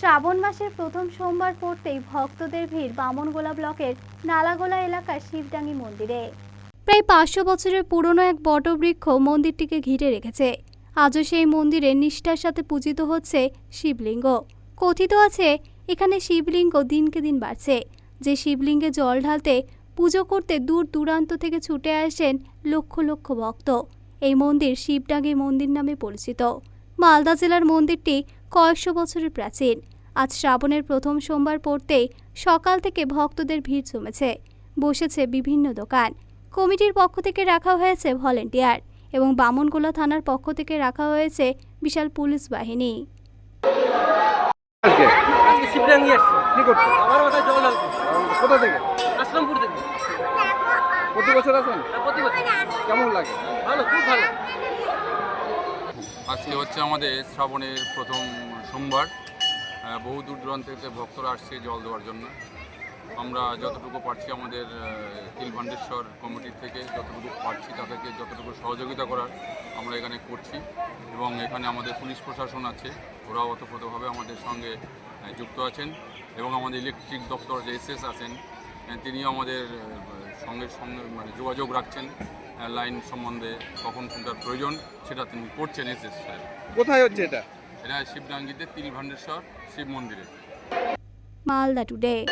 শ্রাবণ মাসের প্রথম সোমবার পড়তেই ভক্তদের ভিড় বামনগোলা ব্লকের নালাগোলা এলাকার শিবডাঙ্গি মন্দিরে। প্রায় পাঁচশো বছরের পুরনো এক বটবৃক্ষ মন্দিরটিকে ঘিরে রেখেছে। আজও সেই মন্দিরে নিষ্ঠার সাথে পূজিত হচ্ছে শিবলিঙ্গ। কথিত আছে, এখানে শিবলিঙ্গ দিনকে দিন বাড়ছে। যে শিবলিঙ্গে জল ঢালতে, পুজো করতে দূর দূরান্ত থেকে ছুটে আসেন লক্ষ লক্ষ ভক্ত। এই মন্দির শিবডাঙ্গি মন্দির নামে পরিচিত। মালদা জেলার মন্দিরটি কয়েকশো বছরের প্রাচীন। আজ শ্রাবণের প্রথম সোমবার পড়তেই সকাল থেকে ভক্তদের ভিড় জমেছে। বসেছে বিভিন্ন দোকান। কমিটির পক্ষ থেকে রাখা হয়েছে ভলেন্টিয়ার এবং বামনগোলা থানার পক্ষ থেকে রাখা হয়েছে বিশাল পুলিশ বাহিনী। কোথা থেকে? থেকে। প্রতি বছর আসেন? হ্যাঁ, প্রতি বছর। কেমন লাগে? ভালো খুব ভালো। আজকে হচ্ছে আমাদের শ্রাবণের প্রথম সোমবার। বহু দূর দূরান্ত থেকে ভক্তরা আসছে জল দেওয়ার জন্য। আমরা যতটুকু পারছি আমাদের আহ, তিলভান্ডেশ্বর কমিটির থেকে যতটুকু পারছি তাদেরকে যতটুকু সহযোগিতা করার আমরা এখানে করছি। এবং এখানে আমাদের পুলিশ প্রশাসন আছে ওরাও ওতপ্রোতভাবে আমাদের সঙ্গে যুক্ত আছেন। এবং আমাদের ইলেকট্রিক দপ্তর যে এসএস আছেন তিনিও আমাদের সঙ্গে সঙ্গে মানে যোগাযোগ রাখছেন। লাইন সম্বন্ধে কখন কোনটার প্রয়োজন সেটা তিনি করছেন এসএস স্যার। কোথায় হচ্ছে এটা? এটা শিবডাঙ্গিতে তিলভান্ডেশ্বর শিব মন্দিরে। মালদা টুডে।